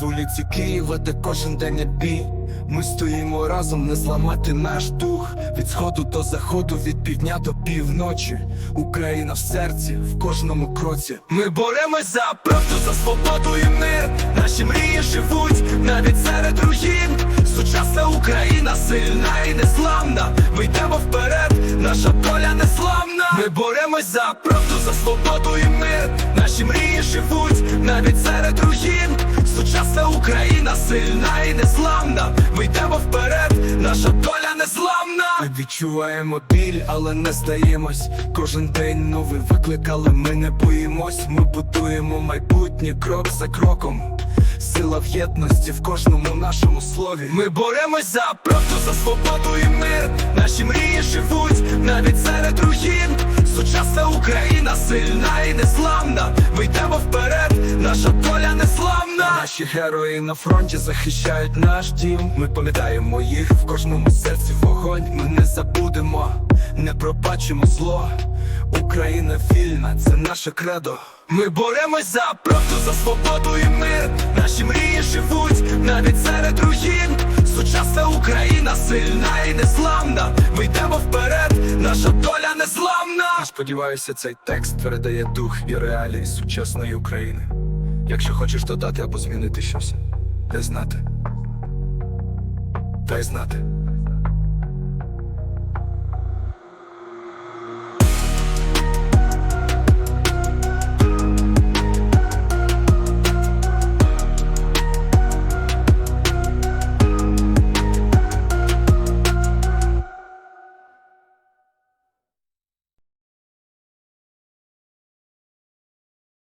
Вулиці Києва, де кожен день бій. Ми стоїмо разом, не зламати наш дух. Від сходу до заходу, від півдня до півночі. Україна в серці, в кожному кроці. Ми боремось за правду, за свободу і мир. Наші мрії живуть навіть серед руїн. Сучасна Україна сильна і незламна. Ми йдемо вперед, наша доля неславна. Ми боремось за правду, за свободу і мир. Наші мрії живуть навіть серед руїн. Незламна. Ми йдемо вперед, наша доля незламна. Ми відчуваємо біль, але не здаємось. Кожен день новий виклик, але ми не боїмось. Ми будуємо майбутнє крок за кроком. Сила в єдності в кожному нашому слові. Ми боремось за правду, за свободу і мир. Наші мрії живуть навіть сильна і незламна. Ми йдемо вперед, наша доля неславна. Наші герої на фронті захищають наш дім. Ми пам'ятаємо їх в кожному серці вогонь. Ми не забудемо, не пробачимо зло. Україна вільна, це наше кредо. Ми боремось за правду, за свободу і мир. Сильна і незламна. Ми йдемо вперед, наша доля незламна. Сподіваюся, цей текст передає дух і реалії сучасної України. Якщо хочеш додати або змінити щось, дай знати. Дай знати.